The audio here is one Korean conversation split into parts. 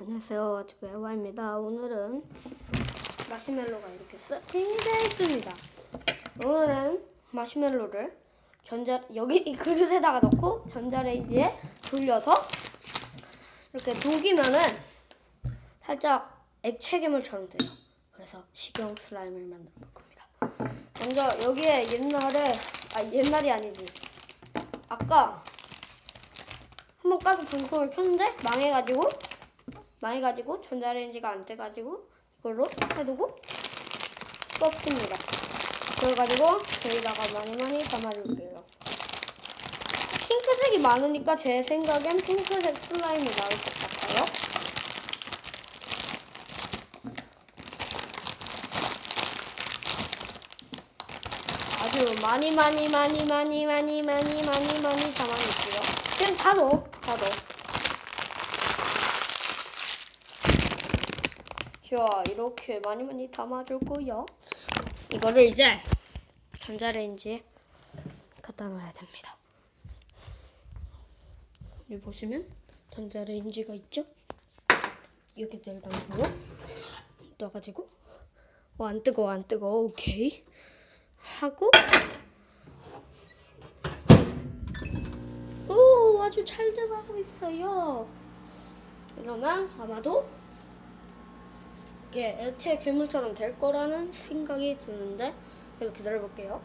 안녕하세요. 아트베와입니다. 오늘은 마시멜로가 이렇게 세팅되어 있습니다. 오늘은 마시멜로를 전자 여기 이 그릇에다가 넣고 전자레인지에 돌려서 이렇게 녹이면은 살짝 액체 괴물처럼 돼요. 그래서 식용 슬라임을 만들어 볼 겁니다. 먼저 여기에 옛날에 아 옛날이 아니지 아까 한번 까서 방송을 켰는데 망해가지고 망해가지고 전자레인지가 안 돼가지고 이걸로 해두고 썼습니다. 그래가지고 여기다가 많이 많이 담아줄게요. 핑크색이 많으니까 제 생각엔 핑크색 슬라임이 나올 것 같아요. 아주 많이 많이 많이 많이 많이 많이 많이 많이 담아놓을게요. 그냥 다 넣어, 다 넣어. 자, 이렇게 많이 많이 담아줬고요. 이거를 이제 전자레인지에 갖다 놔야 됩니다. 여기 보시면 전자레인지가 있죠? 이렇게 들어가지고 넣어가지고 어, 안 뜨거워 안 뜨거워 오케이 하고 오 아주 잘 돼가고 있어요. 이러면 아마도 이게 액체 괴물처럼 될 거라는 생각이 드는데 그래서 기다려 볼게요.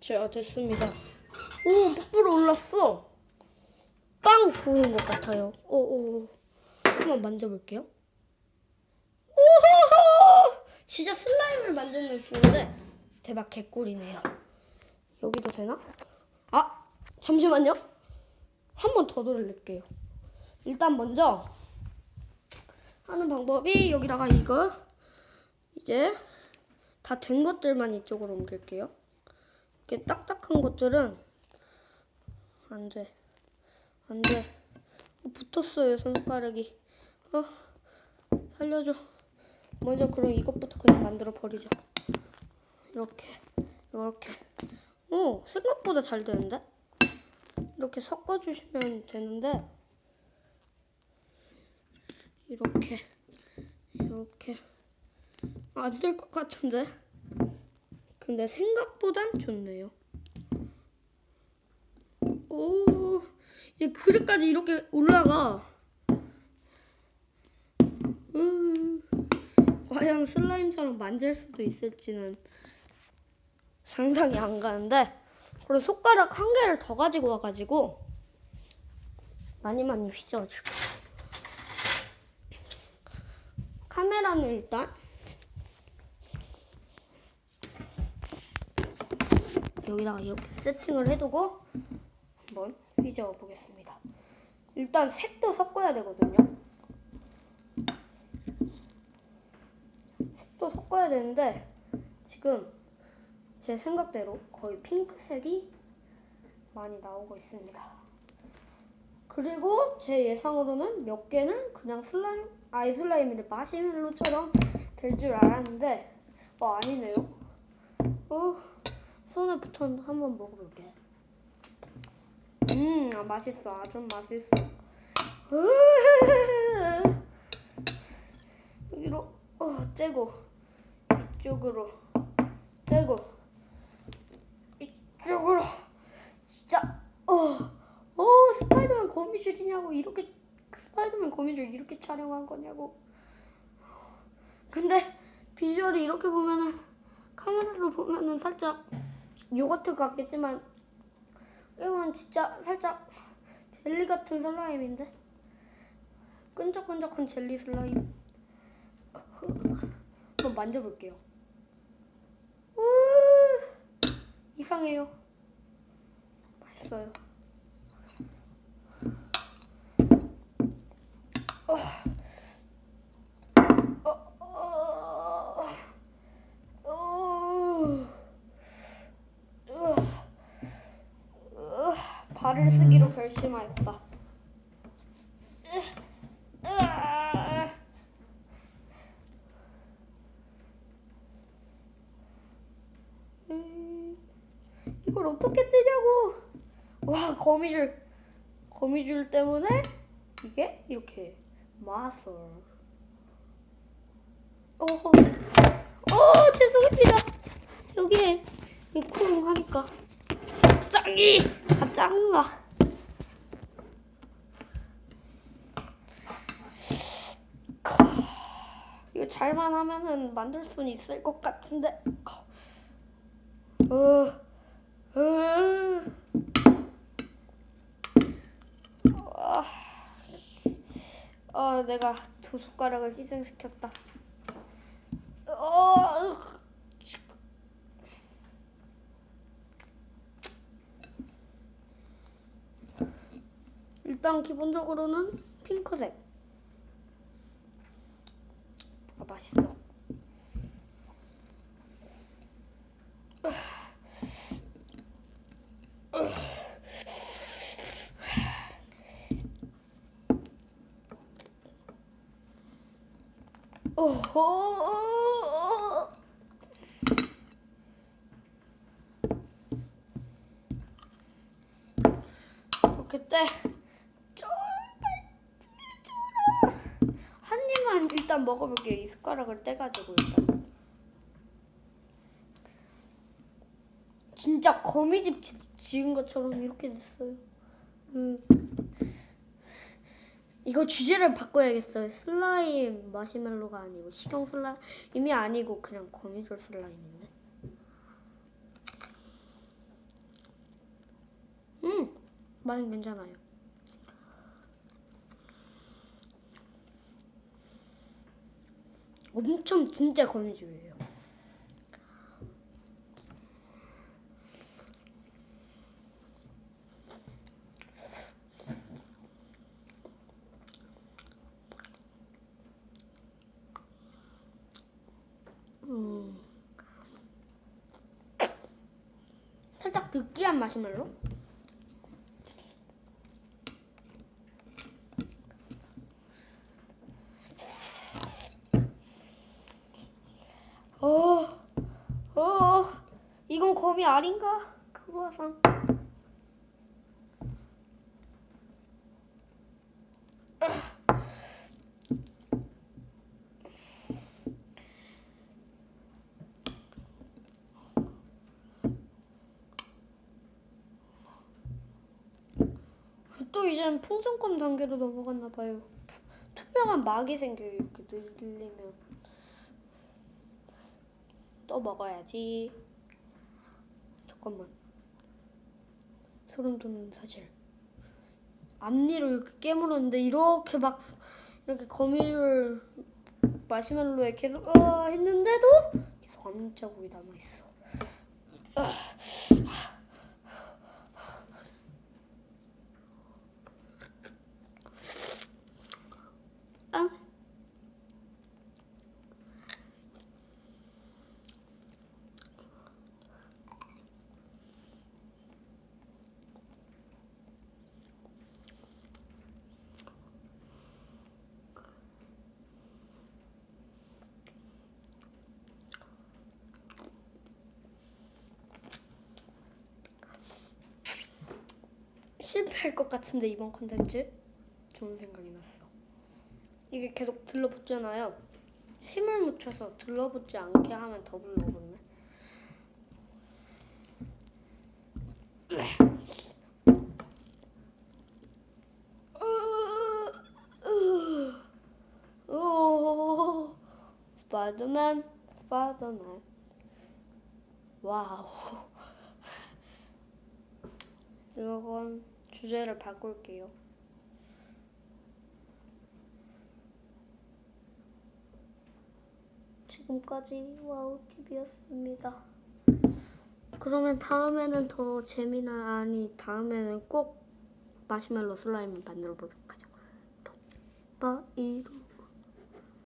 자 됐습니다. 오 뽀뽀로 올랐어. 빵 구운 것 같아요. 오오 한번 만져볼게요. 오호호 진짜 슬라임을 만든 느낌인데 대박 개꿀이네요. 여기도 되나? 아 잠시만요. 한 번 더 돌릴게요. 일단 먼저 하는 방법이 여기다가 이거 이제 다 된 것들만 이쪽으로 옮길게요. 이렇게 딱딱한 것들은 안 돼. 안 돼. 어, 붙었어요, 손가락이. 어, 살려줘. 먼저 그럼 이것부터 그냥 만들어 버리자. 이렇게, 이렇게. 오, 생각보다 잘 되는데? 이렇게 섞어주시면 되는데, 이렇게, 이렇게. 안 될 것 같은데? 근데 생각보단 좋네요. 오, 이 그릇까지 이렇게 올라가. 음, 과연 슬라임처럼 만질 수도 있을지는 상상이 안 가는데, 그리고 손가락 한 개를 더 가지고 와가지고 많이 많이 휘저어줄게요. 카메라는 일단 여기다가 이렇게 세팅을 해두고 한번 휘저어 보겠습니다. 일단 색도 섞어야 되거든요. 색도 섞어야 되는데 지금 제 생각대로 거의 핑크색이 많이 나오고 있습니다. 그리고 제 예상으로는 몇 개는 그냥 슬라임, 아이 슬라임이를 마시멜로처럼 될 줄 알았는데 어 아니네요. 어 손에 붙어 한번 먹어볼게. 음, 아, 맛있어. 아주 맛있어. 여기로 어, 떼고 이쪽으로 떼고 이쪽으로 진짜 어, 어 스파이더맨 거미줄이냐고 이렇게 스파이더맨 거미줄 이렇게 촬영한 거냐고. 근데 비주얼이 이렇게 보면은 카메라로 보면은 살짝 요거트 같겠지만 이건 진짜 살짝 젤리 같은 슬라임인데? 끈적끈적한 젤리 슬라임. 한번 만져볼게요. 우! 이상해요. 맛있어요. 어. 어, 어, 어. 으, 으, 발을 쓰기로 결 결심하였다. 음, 이걸 어떻게 뜨냐고? 와 거미줄 거미줄 때문에 이게 이렇게 마술. 어, 어 죄송합니다. 여기에 이쿵 하니까 짱이 아 짱나. 이거 잘만 하면은 만들 수는 있을 것 같은데. 어, 어. 아, 아, 내가 두 숟가락을 희생시켰다. 어, 일단 기본적으로는 핑크색. 아, 맛있어. 오호. 그때 정말 찌줘라. 한 입만 일단 먹어볼게요. 이 숟가락을 떼가지고 일단. 진짜 거미집 지, 지은 것처럼 이렇게 됐어요. 음. 이거 주제를 바꿔야겠어요. 슬라임 마시멜로가 아니고 식용 슬라임이 아니고 그냥 거미줄 슬라임인데. 음, 맛은 괜찮아요. 엄청 진짜 거미줄이에요. 음. 살짝 느끼한 마시멜로? 어, 어, 거미 알인가? 크로아상. 또 이제는 풍선껌 단계로 넘어갔나 봐요. 투- 투명한 막이 생겨요. 이렇게 늘리면. 또 먹어야지. 잠깐만. 소름 돋는 사실. 앞니로 이렇게 깨물었는데 이렇게 막 이렇게 거미를 마시멜로에 계속 어 했는데도 계속 앞니 자국이 남아 있어. 아. 실패할 것 같은데 이번 컨텐츠 좋은 생각이 났어. 이게 계속 들러붙잖아요. 힘을 묻혀서 들러붙지 않게 하면 더 불러오거든요. 오, 스파이더맨, 스파이더맨. 와우. 이건 주제를 바꿀게요. 지금까지 와우 TV였습니다. 그러면 다음에는 더 재미나 아니 다음에는 꼭 마시멜로 슬라임을 만들어 보도록 하죠. 바이로